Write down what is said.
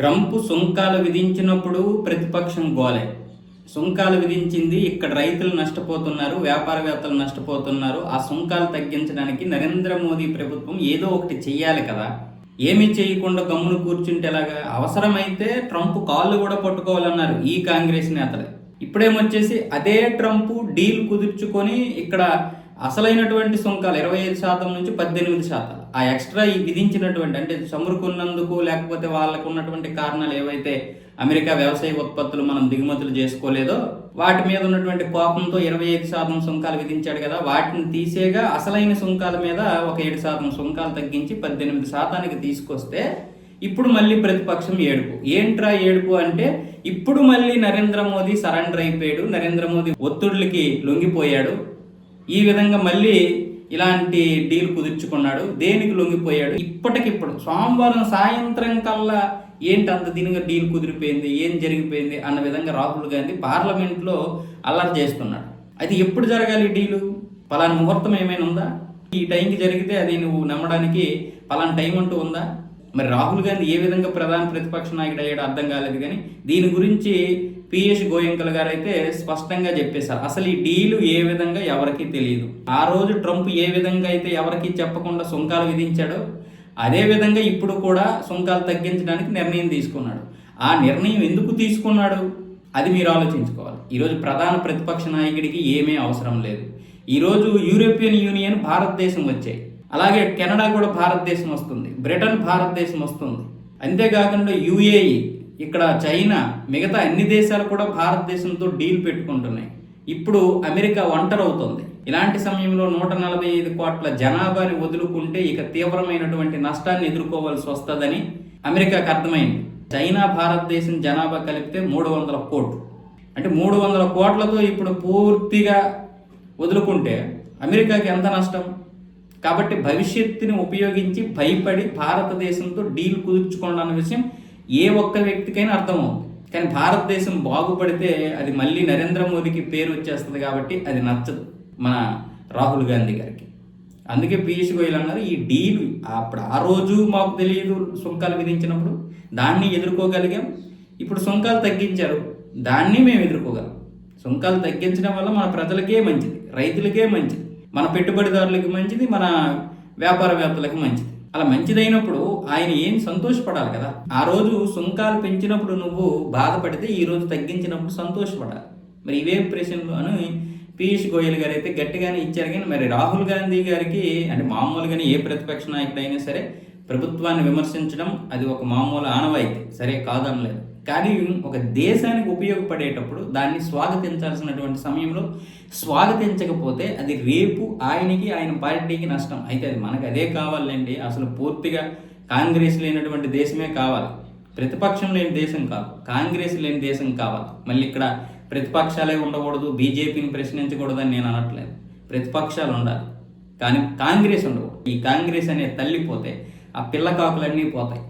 Trump సుంకాలు విధించినప్పుడు ప్రతిపక్షం గోలే. సుంకాలు విధించింది ఇక్కడ రైతులు నష్టపోతున్నారు వ్యాపారవేత్తలు నష్టపోతున్నారు. ఆ సుంకాలు తగ్గించడానికి నరేంద్ర మోదీ ప్రభుత్వం ఏదో ఒకటి చెయ్యాలి కదా. ఏమీ చేయకుండా గమ్మును కూర్చుంటే ఎలాగా? అవసరమైతే ట్రంప్ కాళ్ళు కూడా పట్టుకోవాలన్నారు ఈ కాంగ్రెస్ నేతలు. ఇప్పుడేమొచ్చేసి అదే ట్రంప్ డీల్ కుదుర్చుకొని ఇక్కడ అసలైనటువంటి సుంకాలు ఇరవై ఐదు శాతం నుంచి పద్దెనిమిది శాతం. ఆ ఎక్స్ట్రా ఈ విధించినటువంటి అంటే చమురుకున్నందుకు లేకపోతే వాళ్ళకు ఉన్నటువంటి కారణాలు ఏవైతే అమెరికా వ్యవసాయ ఉత్పత్తులు మనం దిగుమతులు చేసుకోలేదో వాటి మీద ఉన్నటువంటి కోపంతో ఇరవై ఐదు శాతం సుంకాలు విధించాడు కదా వాటిని తీసేగా అసలైన సుంకాల మీద ఒక ఏడు శాతం సుంకాలు తగ్గించి పద్దెనిమిది శాతానికి తీసుకొస్తే ఇప్పుడు మళ్ళీ ప్రతిపక్షం ఏడుపు. ఏంట్రా ఏడుపు అంటే ఇప్పుడు మళ్ళీ నరేంద్ర మోదీ సరెండర్ అయిపోయాడు నరేంద్ర మోదీ ఒత్తిడులకి లొంగిపోయాడు ఈ విధంగా మళ్ళీ ఇలాంటి డీల్ కుదుర్చుకున్నాడు. దేనికి లొంగిపోయాడు? ఇప్పటికిప్పుడు. సోమవారం సాయంత్రం కల్లా ఏంటి అంత దీనిగా డీల్ కుదిరిపోయింది? ఏం జరిగిపోయింది? అన్న విధంగా రాహుల్ గాంధీ పార్లమెంట్లో అల్లరి చేస్తున్నాడు. అది ఎప్పుడు జరగాలి డీలు? పలానా ముహూర్తం ఏమైనా ఉందా? ఈ టైంకి జరిగితే అది నువ్వు నమ్మడానికి పలానా టైం అంటూ ఉందా? మరి రాహుల్ గాంధీ ఏ విధంగా ప్రధాన ప్రతిపక్ష నాయకుడు అయ్యాడో అర్థం కాలేదు కానీ దీని గురించి పిఎస్ గోయంకల్ గారు అయితే స్పష్టంగా చెప్పేశారు. అసలు ఈ డీలు ఏ విధంగా ఎవరికీ తెలియదు ఆ రోజు ట్రంప్ ఏ విధంగా అయితే ఎవరికీ చెప్పకుండా సుంకాలు విధించాడో అదే విధంగా ఇప్పుడు కూడా సుంకాలు తగ్గించడానికి నిర్ణయం తీసుకున్నాడు. ఆ నిర్ణయం ఎందుకు తీసుకున్నాడు? అది మీరు ఆలోచించుకోవాలి. ఈరోజు ప్రధాన ప్రతిపక్ష నాయకుడికి ఏమీ అవసరం లేదు. ఈరోజు యూరోపియన్ యూనియన్ భారతదేశం వచ్చాయి. అలాగే కెనడా కూడా భారతదేశం వస్తుంది. బ్రిటన్ భారతదేశం వస్తుంది. అంతేకాకుండా యుఏఈ ఇక్కడ చైనా మిగతా అన్ని దేశాలు కూడా భారతదేశంతో డీల్ పెట్టుకుంటున్నాయి. ఇప్పుడు అమెరికా ఒంటరి అవుతుంది ఇలాంటి సమయంలో నూట నలభై ఐదు కోట్ల జనాభాని వదులుకుంటే ఇక తీవ్రమైనటువంటి నష్టాన్ని ఎదుర్కోవాల్సి వస్తుందని అమెరికాకు అర్థమైంది. చైనా భారతదేశం జనాభా కలిపితే మూడు వందల కోట్లు. అంటే మూడు వందల కోట్లతో ఇప్పుడు పూర్తిగా వదులుకుంటే అమెరికాకి ఎంత నష్టం? కాబట్టి భవిష్యత్తుని ఉపయోగించి భయపడి భారతదేశంతో డీల్ కుదుర్చుకోండి అన్న విషయం ఏ ఒక్క వ్యక్తికైనా అర్థమవుతుంది కానీ భారతదేశం బాగుపడితే అది మళ్ళీ నరేంద్ర మోదీకి పేరు వచ్చేస్తుంది కాబట్టి అది నచ్చదు మన రాహుల్ గాంధీ గారికి. అందుకే పీయూష్ గోయల్ అన్నారు ఈ డీల్ అప్పుడు ఆ రోజు మాకు తెలియదు సుంకాలు విధించినప్పుడు. దాన్ని ఎదుర్కోగలిగాం. ఇప్పుడు సుంకాలు తగ్గించారు. దాన్ని మేము ఎదుర్కోగలం. సుంకాలు తగ్గించడం వల్ల మన ప్రజలకే మంచిది రైతులకే మంచిది మన పెట్టుబడిదారులకి మంచిది మన వ్యాపారవేత్తలకి మంచిది. అలా మంచిదైనప్పుడు ఆయన ఏం సంతోషపడాలి కదా? ఆ రోజు సుంకాలు పెంచినప్పుడు నువ్వు బాధపడితే ఈ రోజు తగ్గించినప్పుడు సంతోషపడాలి. మరి ఇవే ప్రశ్నలు అని పీయూష్ గోయల్ గారు అయితే గట్టిగానే ఇచ్చారు. కానీ మరి రాహుల్ గాంధీ గారికి అంటే మామూలుగానే ఏ ప్రతిపక్ష నాయకుడైనా సరే ప్రభుత్వాన్ని విమర్శించడం అది ఒక మామూలు ఆనవాయితీ. సరే కాదనలేదు. కానీ ఒక దేశానికి ఉపయోగపడేటప్పుడు దాన్ని స్వాగతించాల్సినటువంటి సమయంలో స్వాగతించకపోతే అది రేపు ఆయనకి ఆయన పార్టీకి నష్టం. అయితే అది మనకు అదే కావాలండి. అసలు పూర్తిగా కాంగ్రెస్ లేనటువంటి దేశమే కావాలి. ప్రతిపక్షం లేని దేశం కాదు. కాంగ్రెస్ లేని దేశం కావాలి. మళ్ళీ ఇక్కడ ప్రతిపక్షాలే ఉండకూడదు. బీజేపీని ప్రశ్నించకూడదని నేను అనట్లేదు. ప్రతిపక్షాలు ఉండాలి. కానీ కాంగ్రెస్ ఉండకూడదు. ఈ కాంగ్రెస్ అనే తల్లి పోతే ఆ పిల్ల కాకులన్నీ పోతాయి.